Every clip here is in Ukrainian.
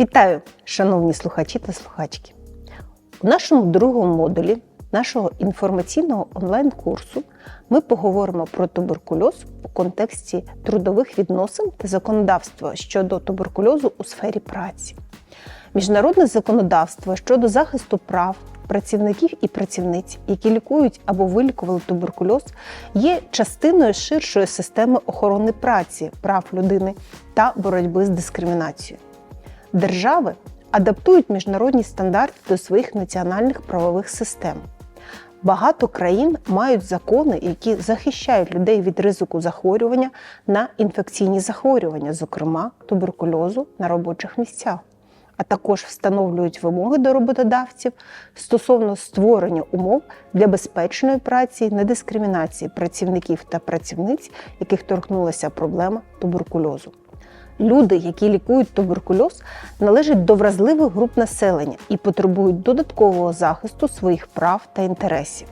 Вітаю, шановні слухачі та слухачки! У нашому другому модулі нашого інформаційного онлайн-курсу ми поговоримо про туберкульоз у контексті трудових відносин та законодавства щодо туберкульозу у сфері праці. Міжнародне законодавство щодо захисту прав працівників і працівниць, які лікують або вилікували туберкульоз, є частиною ширшої системи охорони праці, прав людини та боротьби з дискримінацією. Держави адаптують міжнародні стандарти до своїх національних правових систем. Багато країн мають закони, які захищають людей від ризику захворювання на інфекційні захворювання, зокрема туберкульозу на робочих місцях, а також встановлюють вимоги до роботодавців стосовно створення умов для безпечної праці, недискримінації працівників та працівниць, яких торкнулася проблема туберкульозу. Люди, які лікують туберкульоз, належать до вразливих груп населення і потребують додаткового захисту своїх прав та інтересів.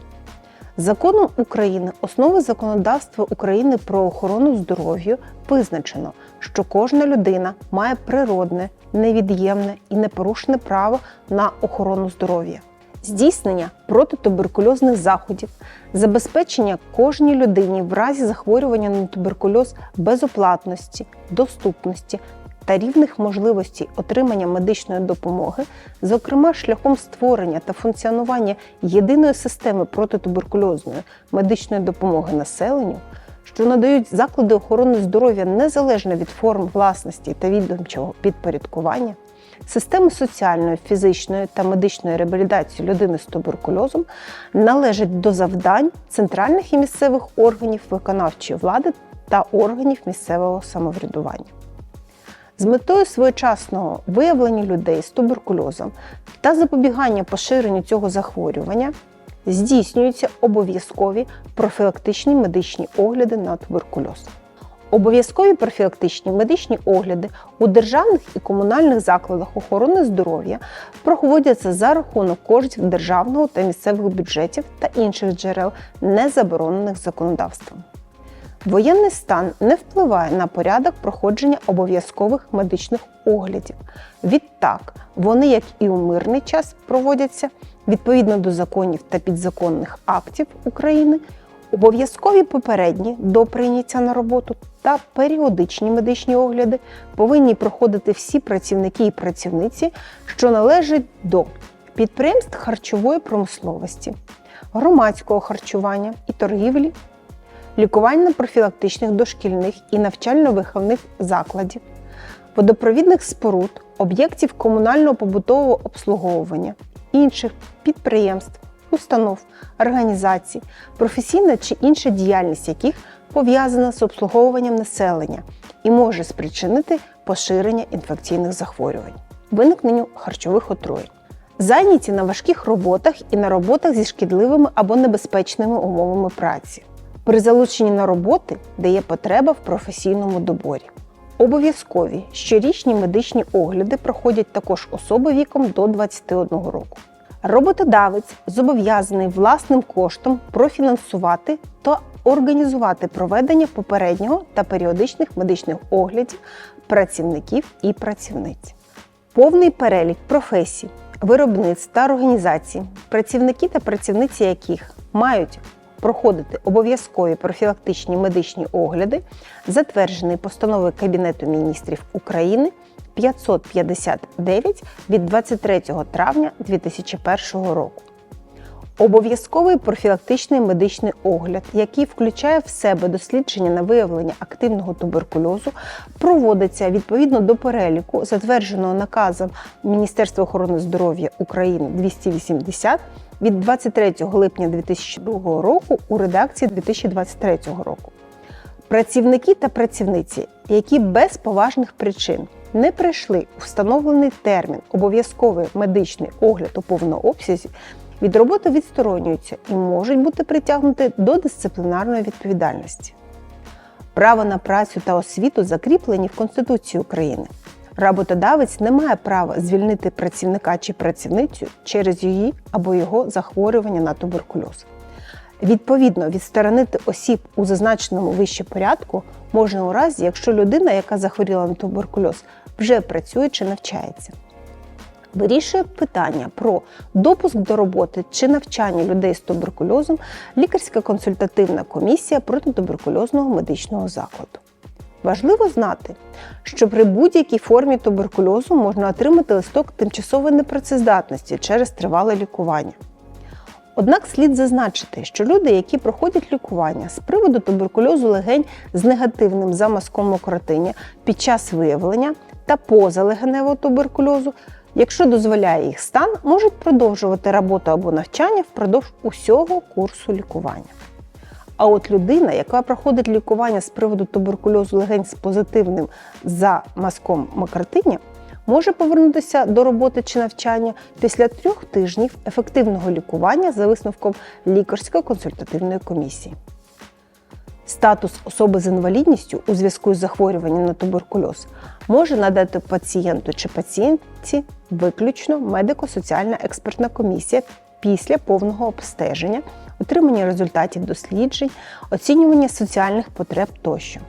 Законом України основи законодавства України про охорону здоров'я визначено, що кожна людина має природне, невід'ємне і непорушне право на охорону здоров'я. Здійснення протитуберкульозних заходів, забезпечення кожній людині в разі захворювання на туберкульоз безоплатності, доступності та рівних можливостей отримання медичної допомоги, зокрема шляхом створення та функціонування єдиної системи протитуберкульозної медичної допомоги населенню, що надають заклади охорони здоров'я незалежно від форм власності та відомчого підпорядкування. Системи соціальної, фізичної та медичної реабілітації людини з туберкульозом належать до завдань центральних і місцевих органів виконавчої влади та органів місцевого самоврядування. З метою своєчасного виявлення людей з туберкульозом та запобігання поширенню цього захворювання здійснюються обов'язкові профілактичні медичні огляди на туберкульоз. Обов'язкові профілактичні медичні огляди у державних і комунальних закладах охорони здоров'я проводяться за рахунок коштів державного та місцевих бюджетів та інших джерел, не заборонених законодавством. Воєнний стан не впливає на порядок проходження обов'язкових медичних оглядів. Відтак, вони, як і у мирний час, проводяться відповідно до законів та підзаконних актів України. Обов'язкові попередні до прийняття на роботу та періодичні медичні огляди повинні проходити всі працівники і працівниці, що належать до підприємств харчової промисловості, громадського харчування і торгівлі, лікувально-профілактичних дошкільних і навчально-виховних закладів, водопровідних споруд, об'єктів комунального побутового обслуговування, інших підприємств установ, організацій, професійна чи інша діяльність яких пов'язана з обслуговуванням населення і може спричинити поширення інфекційних захворювань, виникненню харчових отруєнь. Зайняті на важких роботах і на роботах зі шкідливими або небезпечними умовами праці, при залученні на роботи, де є потреба в професійному доборі. Обов'язкові щорічні медичні огляди проходять також особи віком до 21 року. Роботодавець зобов'язаний власним коштом профінансувати та організувати проведення попереднього та періодичних медичних оглядів працівників і працівниць. Повний перелік професій, виробництв та організацій, працівники та працівниці яких мають проходити обов'язкові профілактичні медичні огляди, затверджений постановою Кабінету міністрів України 559 від 23 травня 2001 року. Обов'язковий профілактичний медичний огляд, який включає в себе дослідження на виявлення активного туберкульозу, проводиться відповідно до переліку, затвердженого наказом Міністерства охорони здоров'я України 280 від 23 липня 2002 року у редакції 2023 року. Працівники та працівниці, які без поважних причин не прийшли у встановлений термін обов'язковий медичний огляд у повному обсязі, від роботи відсторонюються і можуть бути притягнуті до дисциплінарної відповідальності. Право на працю та освіту закріплені в Конституції України. Роботодавець не має права звільнити працівника чи працівницю через її або його захворювання на туберкульоз. Відповідно, відсторонити осіб у зазначеному вище порядку можна у разі, якщо людина, яка захворіла на туберкульоз, вже працює чи навчається. Вирішує питання про допуск до роботи чи навчання людей з туберкульозом лікарська консультативна комісія протитуберкульозного медичного закладу. Важливо знати, що при будь-якій формі туберкульозу можна отримати листок тимчасової непрацездатності через тривале лікування. Однак слід зазначити, що люди, які проходять лікування з приводу туберкульозу легень з негативним замазком мокротиння під час виявлення та позалегеневого туберкульозу, якщо дозволяє їх стан, можуть продовжувати роботу або навчання впродовж усього курсу лікування. А от людина, яка проходить лікування з приводу туберкульозу легень з позитивним замазком мокротиння, може повернутися до роботи чи навчання після трьох тижнів ефективного лікування за висновком лікарської консультативної комісії. Статус особи з інвалідністю у зв'язку з захворюванням на туберкульоз може надати пацієнту чи пацієнтці виключно медико-соціальна експертна комісія після повного обстеження, отримання результатів досліджень, оцінювання соціальних потреб тощо.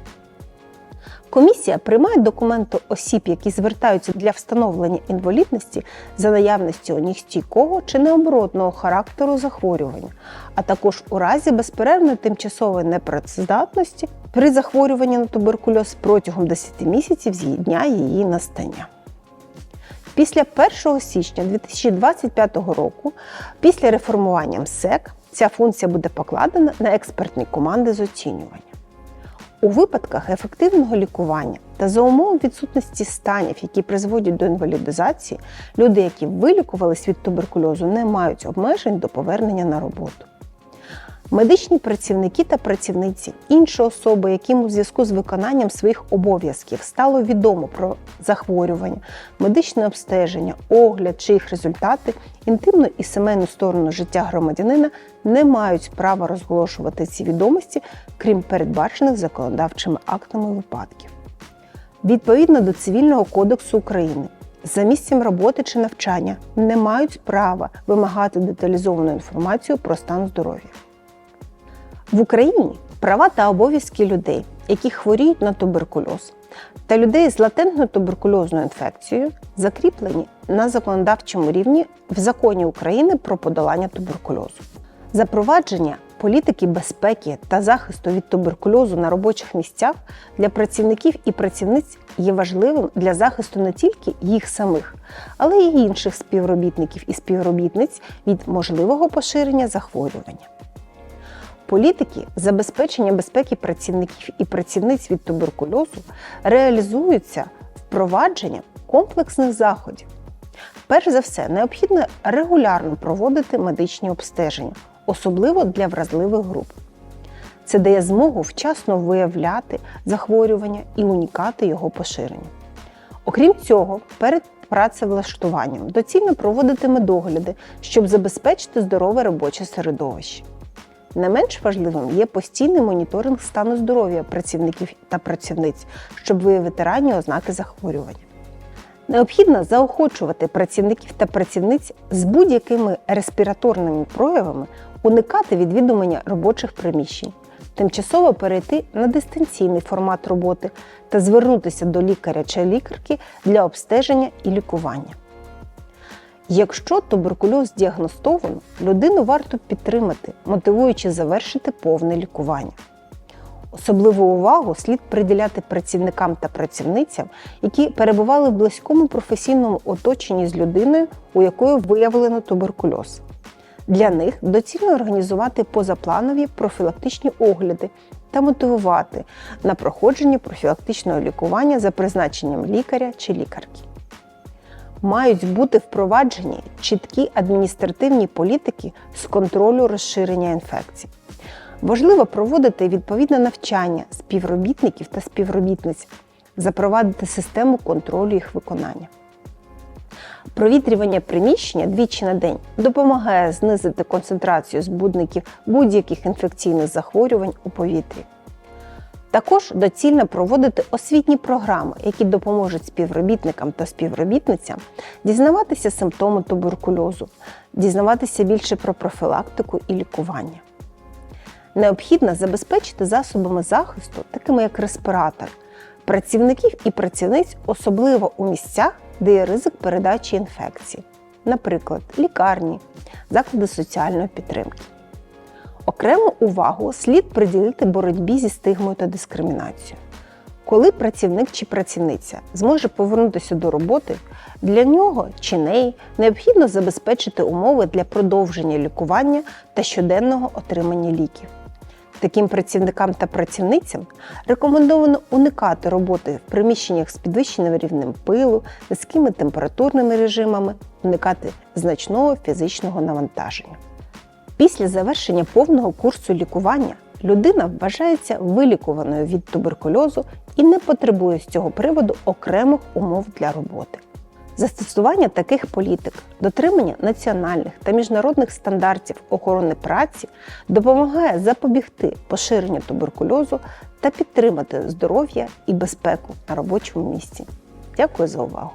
Комісія приймає документи осіб, які звертаються для встановлення інвалідності за наявності у них стійкого чи необоротного характеру захворювання, а також у разі безперервної тимчасової непрацездатності при захворюванні на туберкульоз протягом 10 місяців з дня її настання. Після 1 січня 2025 року, після реформування МСЕК, ця функція буде покладена на експертні команди з оцінювання. У випадках ефективного лікування та за умов відсутності станів, які призводять до інвалідизації, люди, які вилікувались від туберкульозу, не мають обмежень до повернення на роботу. Медичні працівники та працівниці, інші особи, яким у зв'язку з виконанням своїх обов'язків стало відомо про захворювання, медичне обстеження, огляд чи їх результати, інтимну і сімейну сторону життя громадянина не мають права розголошувати ці відомості, крім передбачених законодавчими актами випадків. Відповідно до Цивільного кодексу України, за місцем роботи чи навчання не мають права вимагати деталізовану інформацію про стан здоров'я. В Україні права та обов'язки людей, які хворіють на туберкульоз, та людей з латентною туберкульозною інфекцією закріплені на законодавчому рівні в законі України про подолання туберкульозу. Запровадження політики безпеки та захисту від туберкульозу на робочих місцях для працівників і працівниць є важливим для захисту не тільки їх самих, але й інших співробітників і співробітниць від можливого поширення захворювання. Політики забезпечення безпеки працівників і працівниць від туберкульозу реалізуються впровадженням комплексних заходів. Перш за все, необхідно регулярно проводити медичні обстеження, особливо для вразливих груп. Це дає змогу вчасно виявляти захворювання і унікати його поширення. Окрім цього, перед працевлаштуванням доцільно проводити медогляди, щоб забезпечити здорове робоче середовище. Не менш важливим є постійний моніторинг стану здоров'я працівників та працівниць, щоб виявити ранні ознаки захворювання. Необхідно заохочувати працівників та працівниць з будь-якими респіраторними проявами уникати відвідування робочих приміщень, тимчасово перейти на дистанційний формат роботи та звернутися до лікаря чи лікарки для обстеження і лікування. Якщо туберкульоз діагностовано, людину варто підтримати, мотивуючи завершити повне лікування. Особливу увагу слід приділяти працівникам та працівницям, які перебували в близькому професійному оточенні з людиною, у якої виявлено туберкульоз. Для них доцільно організувати позапланові профілактичні огляди та мотивувати на проходження профілактичного лікування за призначенням лікаря чи лікарки мають бути впроваджені чіткі адміністративні політики з контролю розширення інфекцій. Важливо проводити відповідне навчання співробітників та співробітниць, запровадити систему контролю їх виконання. Провітрювання приміщення двічі на день допомагає знизити концентрацію збудників будь-яких інфекційних захворювань у повітрі. Також доцільно проводити освітні програми, які допоможуть співробітникам та співробітницям дізнаватися симптоми туберкульозу, дізнаватися більше про профілактику і лікування. необхідно забезпечити засобами захисту, такими як респіратор, працівників і працівниць, особливо у місцях, де є ризик передачі інфекції, наприклад, лікарні, заклади соціальної підтримки. Окрему увагу слід приділити боротьбі зі стигмою та дискримінацією. Коли працівник чи працівниця зможе повернутися до роботи, для нього чи неї необхідно забезпечити умови для продовження лікування та щоденного отримання ліків. Таким працівникам та працівницям рекомендовано уникати роботи в приміщеннях з підвищеним рівнем пилу, низькими температурними режимами, уникати значного фізичного навантаження. Після завершення повного курсу лікування людина вважається вилікуваною від туберкульозу і не потребує з цього приводу окремих умов для роботи. Застосування таких політик, дотримання національних та міжнародних стандартів охорони праці допомагає запобігти поширенню туберкульозу та підтримати здоров'я і безпеку на робочому місці. Дякую за увагу!